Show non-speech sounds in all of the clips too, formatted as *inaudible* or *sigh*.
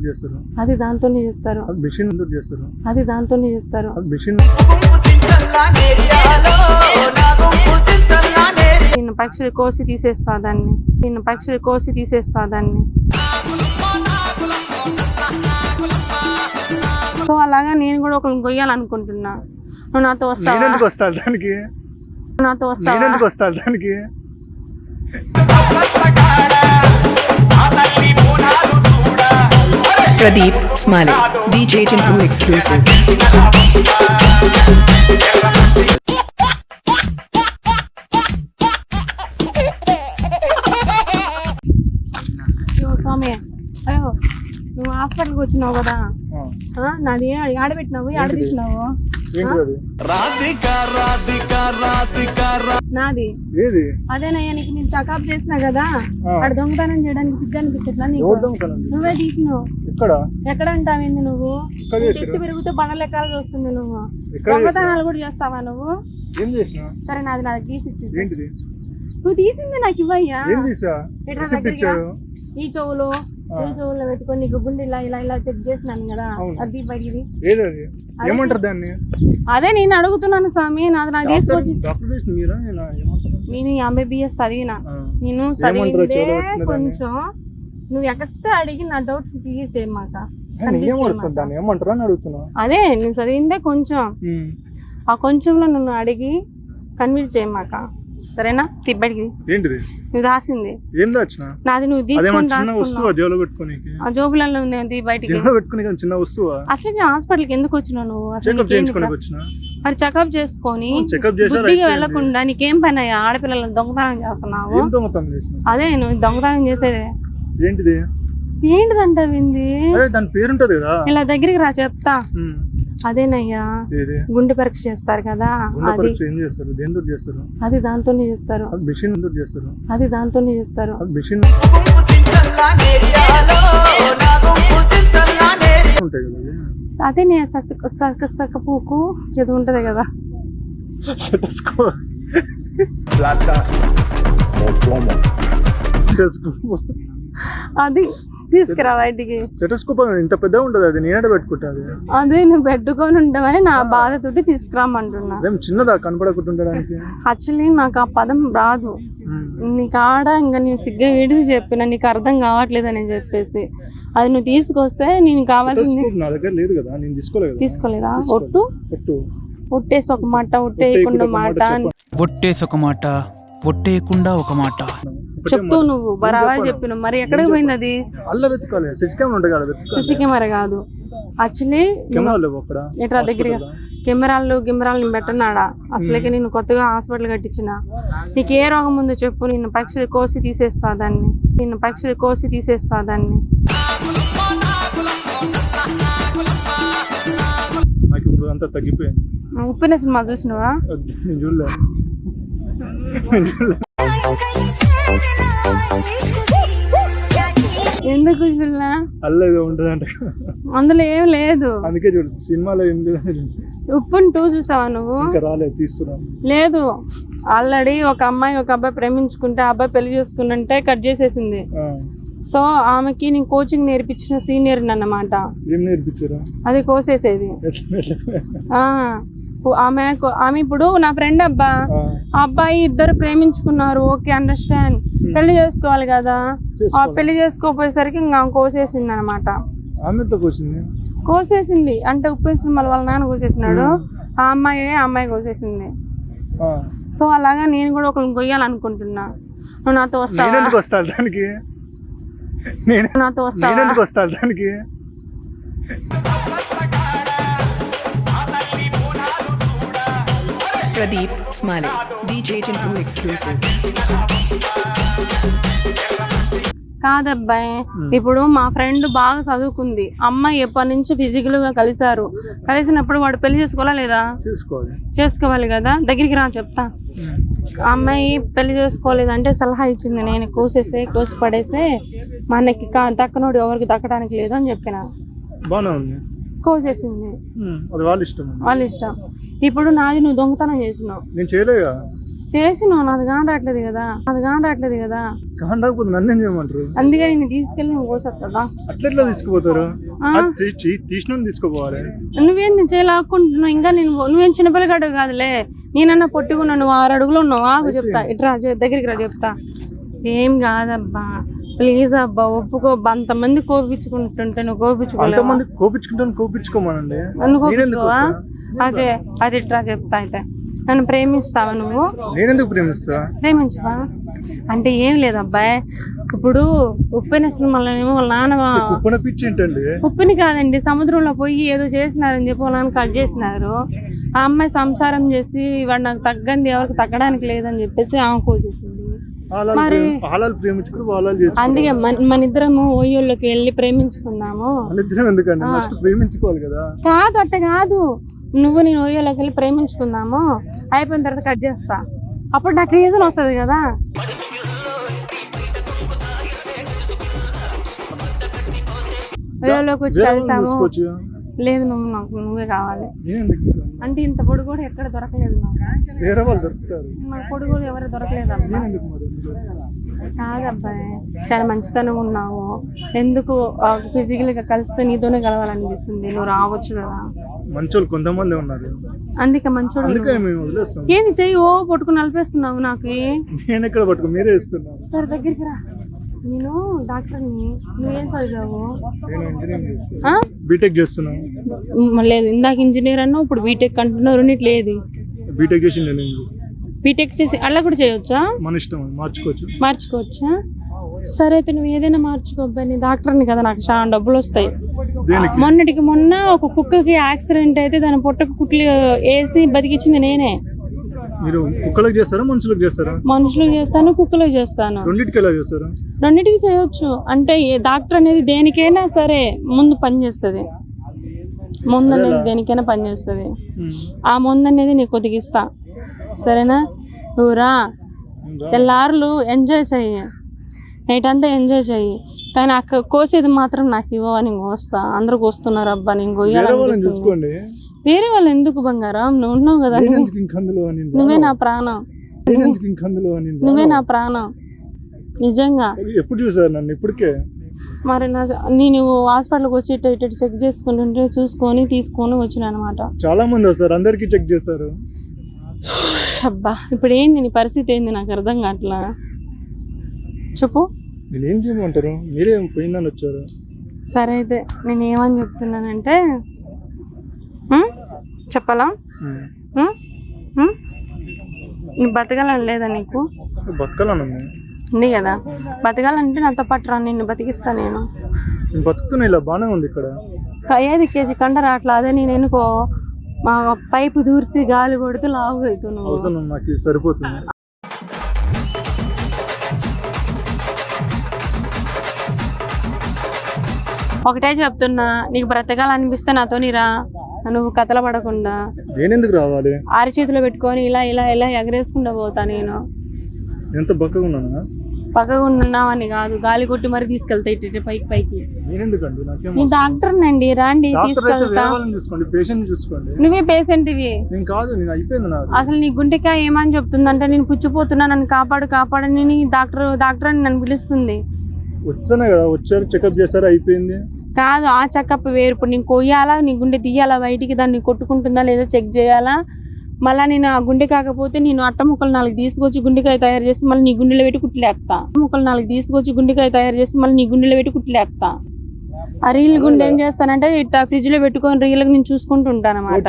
చేస్తారు. అది దాంతోనే చేస్తారు. అది మిషన్ చేస్తారు. అది దాంతోనే చేస్తారు. అది మిషన్ నిన్న పక్షులు కోసి తీసేస్తా దాన్ని. నిన్న పక్షులు కోసి తీసేస్తా దాన్ని. సో అలాగా నేను కూడా ఒకరిని కొయ్యాలనుకుంటున్నా. నువ్వు నాతో నేను వస్తావా? ఎందుకు వస్తాను దానికి? నువ్వు నాతో నేను వస్తావా? ఎందుకు వస్తాను దానికి? Pradeep Smiley, DJ Tinku exclusive. స్వామి అయ్యో నువ్వు హాస్పిటల్కి వచ్చినావు కదా? నాది ఆడ- ఆడబెట్టినావు ఆడ తీసినావు. ఏంటి అది? నాది. ఏది? అదేనయ్యా నీకు నేను చెకప్ చేసినా కదా. ఆడ దొంగతనం చేయడానికి సిగ్గు అనిపించట్లా నువ్వే తీసినావు. ఎక్కడ? ఎక్కడ అంటావేంది నువ్వు చెట్టు పెరిగితే బండ లెక్కలు వస్తుంది నువ్వు? దొంగతనాలు కూడా చేస్తావా నువ్వు? ఏం చేసిన? సరే నాది నాది తీసి ఇచ్చేసి. ఏంటిది? నువ్వు తీసింది నాకు ఇవ్వయ్యా. ఏం తీసా? ఎట్లా దగ్గరగా? ఈ చెవులు. ఈ చెవుల్లో పెట్టుకొని నీకు గుండె ఇలా ఇలా ఇలా చెక్ చేసినాను కదా. అది బయటిది ఏది అది ఏమంటారు దాన్ని? అదే నేను అడుగుతున్నాను స్వామి నాది నాకు తీసుకొచ్చి డాక్టర్ చేసిన మీరా? నేను ఏమంటారు? నేను ఎంబీబీఎస్ చదివిన. నేను ఏమంటారు? చదివిందే చెవులో పెట్టిన దాన్ని? కొంచెం నువ్వు ఎక్స్ట్రా అడిగి నా డౌట్ క్లియర్ చేయమాక. నేనేం అడుగుతాను? దాన్ని ఏమంటారు అని అడుగుతున్నా అదే నేను చదివిందే కొంచెం. ఆ కొంచెంలో నన్ను అడిగి కన్విన్స్ చేయమాక. సరేనా? తిబ్బడికి ఏంటిది? నువ్వు రాసింది. ఏం దాచిన నాది నువ్వు తీసుకొని చిన్న వస్తువా రాసుకున్నావు జేబులో పెట్టుకోనికి? ఆ జోబులలో ఉంది అది బయటికి. జేబులో చిన్న వస్తువా? అసలు నేను హాస్పిటల్కి ఎందుకు వచ్చినావు నువ్వు? అసలు చేయించుకోనికి వచ్చిన? మరి చెకప్ చేసుకొని బుద్ధిగా. వెళ్ళకుండా నీకేం పని ఆడపిల్లలను దొంగతనం చేస్తున్నావు? అదే నువ్వు దొంగతనం చేసేదే. ఏంటిది? ఏంటిదంటావింది అదే దాని పేరుంటది కదా. ఇలా దగ్గరికి రా చెప్తా. అదేనయ్యా గుండె పరీక్ష చేస్తారు కదా గుండె అది. పరీక్ష ఏం చేస్తారు? దేంతో చేస్తారు? అది దాంతోనే చేస్తారు. అది మిషన్ చేస్తారు. అది దాంతోనే చేస్తారు. అది మిషన్. అదే నే సక సక సక పూకు ఏదో ఉంటది కదా. అది తీసుకురా బయటికి. స్టెటస్కోప్ ఇంత పెద్దగా ఉంటుంది అది నేనే పెట్టుకుంటా అది నువ్వు పెట్టుకొని ఉంటావని నా బాధతోటి తీసుకురామంటున్నా. అదేం చిన్నదా కనపడకుండా ఉండడానికి యాక్చువల్లీ నాకు ఆ పదం రాదు. ఉమ్. నీకు ఆడ ఇంకా నేను సిగ్గా విడిచి చెప్పిన నీకు అర్థం కావట్లేదు అని చెప్పేసి. అది నువ్వు తీసుకొస్తే నేను కావాల్సింది నా దగ్గర లేదు కదా నేను తీసుకోలేదు. తీసుకోలేదా. ఒట్టు? ఒట్టు. ఒట్టేసి ఒక మాట ఒట్టేయకుండా మాట. ఒట్టేసి ఒక మాట ఒట్టేయకుండా ఒక మాట. చెప్తూ. నువ్వు బరాబర్ చెప్పను. మరి ఎక్కడికి పోయింది అది? అల్ల వెతకాలి సిసి కెమెరా ఉంటుంది కదా సిసి కెమెరా కాదు. యాక్చువల్లీ ఎట్లా దగ్గరగా కెమెరాలు కెమెరాలు నేను పెట్టనాడా? అసలుకి నేను కొత్తగా హాస్పిటల్ కట్టించిన. నీకు ఏ రోగం ఉందో చెప్పు నిన్ను పక్షులు కోసి తీసేస్తా దాన్ని. నిన్ను పక్షులు కోసి తీసేస్తా దాన్ని. నాకు ఇప్పుడు అంతా తగ్గిపోయింది. ఉప్పిన సినిమా చూసినవా? అది *laughs* ఎందుకు చూడలే? అల్ల ఏదో ఉంటుంది అంట అందులో ఏం లేదు. అందుకే చూడు సినిమాలో ఏం చూసి ఉప్పుని టూ చూసావా నువ్వు? ఇంకా రాలేదు తీస్తున్నాను లేదు. ఆల్రెడీ ఒక అమ్మాయి ఒక అబ్బాయి ప్రేమించుకుంటే ఆ అబ్బాయి పెళ్ళి చేసుకుంటే కట్ చేసేసింది. సో ఆమెకి నేను కోచింగ్ నేర్పించిన సీనియర్ అన్నమాట. ఏం నేర్పించారా? అది కోసేసేది. ఆమె ఆమె ఇప్పుడు నా ఫ్రెండ్ అబ్బా. ఆ, అబ్బాయి ఇద్దరు ప్రేమించుకున్నారు. ఓకే అండర్స్టాండ్ పెళ్ళి చేసుకోవాలి కదా. ఆ. పెళ్ళి చేసుకోపోయేసరికి ఇంకా కోసేసింది అనమాట కోసేసింది. అంటే ఉప్పు సినిమాల వాళ్ళ నాన్న కోసేసినాడు. ఆ అమ్మాయి ఆ అమ్మాయి కోసేసింది. సో అలాగా నేను కూడా ఒకరిని కొయ్యాలనుకుంటున్నా. నువ్వు నాతో వస్తావా? దానికి? నేను నాతో వస్తావా? దానికి? Pradeep Smiley, DJ Tinku exclusive. కాదబ్బాయి ఇప్పుడు మా ఫ్రెండ్ బాగా చదువుకుంది. అమ్మాయి ఎప్పటి నుంచి ఫిజికల్గా కలిసారు కలిసినప్పుడు వాడు పెళ్ళి చేసుకోవాలా లేదా? చూసుకోవాలి. చేసుకోవాలి కదా. దగ్గరికి రా చెప్తా. ఆ అమ్మాయి పెళ్ళి చేసుకోలేదంటే సలహా ఇచ్చింది. నేను కోసేసే కోసి పడేసే మనకి దక్కనోడు ఎవరికి దక్కడానికి లేదు అని చెప్పిన కోసేసింది అది వాళ్ళ ఇష్టం వాళ్ళ ఇష్టం. ఇప్పుడు నాది నువ్వు దొంగతనం చేసినావు. నేను చేయలేగా చేసిన నాది కాని రావట్లేదు కదా. అది కాని రావట్లేదు కదా కాండకపోతే నన్ను ఏం చేయమంటారు? అందుకే నేను తీసుకెళ్ళి నువ్వు కోసొస్తుందా అట్లెట్లా తీసుకుపోతారు? తీసిన తీసుకోపోవాలి. నువ్వేం నేను చేయలాక్కుంటున్నావు ఇంకా నేను నువ్వేం చిన్నపిల్లగాడు కాదులే. నేనన్నా పొట్టుకున్నా నువ్వు ఆరు అడుగులు ఉన్నావు. ఆగు చెప్తా. ఇట్రా దగ్గరికి రా చెప్తా. ఏం కాదబ్బా. ప్లీజ్ అబ్బా ఒప్పుకోబ్బా అంతమంది కోపించుకుంటుంటే నువ్వు కోపించుకోలేవా అంతమంది కోపించుకుంటాను కోపించుకోమనండి. నన్ను కోపించుకోవా? అదే అది ఇట్రా చెప్తా అయితే. నన్ను ప్రేమిస్తావా నువ్వు? నేనెందుకు ప్రేమిస్తా? ప్రేమించవా? అంటే ఏం లేదు అబ్బాయి. ఇప్పుడు ఉప్పెన సినిమాలోనేమో వాళ్ళ నాన్న కుప్పన పిచ్చి ఏంటండి? ఉప్పిని కాదండి సముద్రంలో పోయి ఏదో చేసినారని చెప్పి వాళ్ళ నాన్న కట్ చేసినారు. ఆ అమ్మాయి సంసారం చేసి వాడు నాకు తగ్గంది ఎవరికి తగ్గడానికి లేదని చెప్పేసి ఆమె కోసేసింది. మరి- ప్రేమించుకుని అందుకే మన ఇద్దరము ఓయోళ్ళకి వెళ్ళి ప్రేమించుకుందాము. వాళ్ళిద్దరం ఎందుకండి? ఫస్ట్ ప్రేమించుకోవాలి కదా. కాదు అట్ట కాదు. నువ్వు నేను ఓయోలోకి వెళ్ళి ప్రేమించుకుందాము. అయిపోయిన తర్వాత కట్ చేస్తా. అప్పుడు నాకు రీజన్ వస్తుంది కదా. ఓయోలోకి వచ్చి కలిసాము. లేదు నువ్వు నాకు నువ్వే కావాలి? అంటే ఇంత పొడి కూడా ఎక్కడ దొరకలేదు నాకు. వేరే వాళ్ళు దొరుకుతారు. మన పొడి కూడా ఎవరు దొరకలేదు అబ్బా? కాదబ్బాయి చాలా మంచితనం ఉన్నావు. ఎందుకు ఫిజికల్గా కలిస్తే నీతోనే కలవాలనిపిస్తుంది? నువ్వు రావచ్చు కదా. మంచోళ్ళు కొంతమంది ఉన్నారు. అందుకే మంచోడు ఏంది చెయ్యి ఓ పట్టుకుని నలిపేస్తున్నావు నాకు? నేను ఎక్కడ పట్టుకో మీరే సరే దగ్గరికి రా. నేను డాక్టర్ని. నువ్వేం చదివావు? బీటెక్ చేస్తున్నాను మ్, లేదు ఇందాక ఇంజనీర్ అన్నావు ఇప్పుడు బీటెక్ అంటున్నావు రెండిట్లు ఏది? బీటెక్ చేసి నేను బీటెక్ చేసి అలా కూడా చేయొచ్చా? మన ఇష్టం మార్చుకోవచ్చు. మార్చుకోవచ్చా? సరే అయితే నువ్వు ఏదైనా మార్చుకోబ్బాయి నీ డాక్టర్ని కదా నాకు చాలా డబ్బులు వస్తాయి మొన్నటికి మొన్న ఒక కుక్కకి యాక్సిడెంట్ అయితే దాని పొట్టకు కుట్లు వేసి బతికిచ్చింది నేనే. మీరు కుక్కలకు చేస్తారా మనుషులకు చేస్తారా? మనుషులకు చేస్తాను కుక్కలకు చేస్తాను. రెండింటికి ఎలా చేస్తారా? రెండింటికి చేయొచ్చు. అంటే ఏ డాక్టర్ అనేది దేనికైనా సరే ముందు పనిచేస్తుంది ముందు అనేది దేనికైనా పనిచేస్తుంది ఆ ముందు అనేది నీకు కొద్దిగా ఇస్తా సరేనా? నువ్వు రా. తెల్లారులు ఎంజాయ్ చెయ్యి. నైట్ అంతా ఎంజాయ్ చెయ్యి కానీ అక్క కోసేది మాత్రం నాకు ఇవ్వని కోస్తా. అందరూ కోస్తున్నారు అబ్బా నేను చూసుకోండి వేరే వాళ్ళు ఎందుకు బంగారం? నువ్వు ఉన్నావు కదా నువ్వు నా ప్రాణం. నువ్వే నా ప్రాణం. నిజంగా. ఎప్పుడు చూసారు నన్ను? ఇప్పటికే? మరి నా నేను హాస్పిటల్కి వచ్చి ఇటు చెక్ చేసుకుంటుంటే చూసుకొని తీసుకొని వచ్చిన అనమాట చాలా మంది వస్తారు. అందరికి చెక్ చేస్తారు. అబ్బా ఇప్పుడు ఏంది నీ పరిస్థితి ఏంది? నాకు అర్థం కావట్లా. చెప్పు. నేను ఏం చేయమంటారు? మీరే పోయిందని వచ్చారు. సరే అయితే నేను ఏమని చెప్తున్నానంటే? చెప్పాలా? బతకాలని లేదా నీకు? బతకాలను ఉంది కదా? బతకాలంటే నాతో పాటు రా నిన్ను బతికిస్తా నేను. నేను బతుకుతున్నా ఇలా బాగానే ఉంది ఇక్కడ. ఏది కేజీ కండ రావట్లా? అదే నేను ఎనుకో మా పైపు దూర్చి గాలి కొడితే లావు నాకు ఇది సరిపోతుంది. ఒకటే చెప్తున్నా నీకు బ్రతకాలనిపిస్తే నాతోని రా. నువ్వు కథల పడకుండా. నేనెందుకు రావాలి? అరచేతిలో పెట్టుకొని ఇలా ఇలా ఇలా ఎగరేసుకుంటూ పోతా నేను. ఎంత బక్కగా ఉన్నానా పక్కగా ఉన్నావని కాదు గాలి కొట్టి మరి తీసుకెళ్తా ఇటు పైకి పైకి. నేనెందుకండి? నాకేం నీ డాక్టర్ నండి రండి తీసుకెళ్తా. నువ్వే పేషెంట్ ఇవి. నేను నేను అసలు నీ గుండెకాయ ఏమని చెప్తుందంటే నేను పుచ్చిపోతున్నా నన్ను కాపాడు కాపాడని డాక్టర్ డాక్టర్ అని నన్ను పిలుస్తుంది. వచ్చానే కదా వచ్చారు చెకప్ చేశారు అయిపోయింది. కాదు ఆ చెకప్ వేరు. ఇప్పుడు నేను కొయ్యాలా నీ గుండె తీయాలా బయటికి దాన్ని కొట్టుకుంటుందా లేదో చెక్ చేయాలా? మళ్ళీ నేను ఆ గుండె కాకపోతే నేను అట్ట ముక్కలు నాలుగు తీసుకొచ్చి గుండెకాయ తయారు చేసి మళ్ళీ నీ గుండెలో పెట్టి కుట్లేస్తా ముక్కలు నాలుగు తీసుకొచ్చి గుండెకాయ తయారు చేసి మళ్ళీ నీ గుండెలో పెట్టి కుట్లేస్తా ఆ రీల్ గుండె ఏం చేస్తానంటే ఇట్లా ఫ్రిడ్జ్లో పెట్టుకొని రీల్ నేను చూసుకుంటూ ఉంటాను అనమాట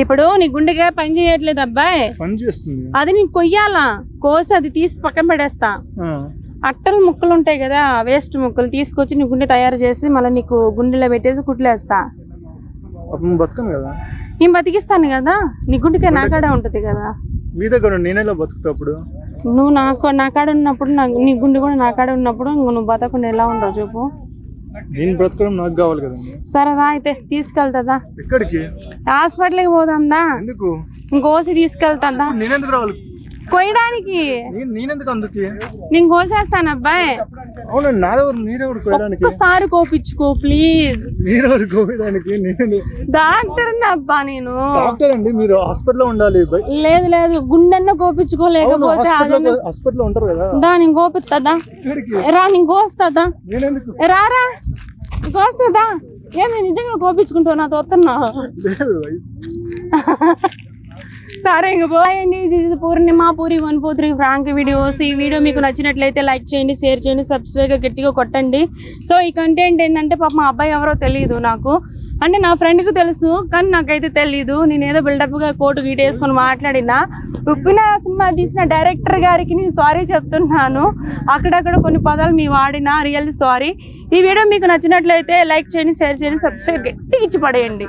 ఇప్పుడు నీ గుండెకాయ పని చేయట్లేదు అబ్బాయి. పని చేస్తుంది. అది నేను కొయ్యాలా? కోసి అది తీసి పక్కన పడేస్తా. అట్టలు ముక్కలు ఉంటాయి కదా వేస్ట్ ముక్కలు తీసుకొచ్చి నీ గుండె తయారు చేసి మళ్ళీ నీకు గుండెలో పెట్టేసి కుట్లేస్తా. బతకను కదా? నేను బతికిస్తాను కదా నీ గుండెకాయ నా కాడ ఉంటుంది కదా. మీ దగ్గర నేనెలా బతుకుతా అప్పుడు? నువ్వు నాకు నా కాడ ఉన్నప్పుడు నా నీ గుండె కూడా నా కాడ ఉన్నప్పుడు నువ్వు బతకుండా ఎలా ఉండవు చెప్పు. నేను బ్రతకడం నాకు కావాలి కదండి. సరే రా అయితే తీసుకెళ్తుందా ఎక్కడికి? హాస్పిటల్కి పోదాందా ఎందుకు? ఇంకోసి తీసుకెళ్తుందా నేనెందుకు రావాలి? కొయ్యడానికి? నేను నేనెందుకు అందుకే? నేను కోసేస్తాను అబ్బాయి. అవునండి నాదెవరు మీరెవరు కోయడానికి ఒక్కసారి కోపించుకో ప్లీజ్ మీరెవరు కోయడానికి నేను డాక్టర్ అబ్బా నేను. డాక్టర్ అండి మీరు హాస్పిటల్లో ఉండాలి బయట లేదు లేదు గుండెన్న అవును కోపించుకోలేకపోతే హాస్పిటల్లో ఉంటారు కదా. దా నేను కోపిస్తుందా రా నేను కోస్తుందా? రారా కోస్తుందా? ఏమి నిజంగా కోపించుకుంటావు నాతో వస్తున్నా లేదు సరే ఇంక పోయండి. Purnima Puri one four three prank videos. ఈ వీడియో మీకు నచ్చినట్లయితే లైక్ చేయండి షేర్ చేయండి సబ్స్క్రైబ్ గట్టిగా కొట్టండి. సో ఈ కంటెంట్ ఏంటంటే పాప మా అబ్బాయి ఎవరో తెలియదు నాకు. అంటే నా ఫ్రెండ్కి తెలుసు కానీ నాకైతే తెలియదు నేను ఏదో బిల్డప్గా కోటు గీట వేసుకొని మాట్లాడినా. ఉప్పిన సినిమా తీసిన డైరెక్టర్ గారికి నేను సారీ చెప్తున్నాను. అక్కడక్కడ కొన్ని పదాలు మీ వాడిన రియల్ సారీ. ఈ వీడియో మీకు నచ్చినట్లయితే లైక్ చేయండి షేర్ చేయండి సబ్స్క్రైబ్ గట్టిగా ఇచ్చి పడేయండి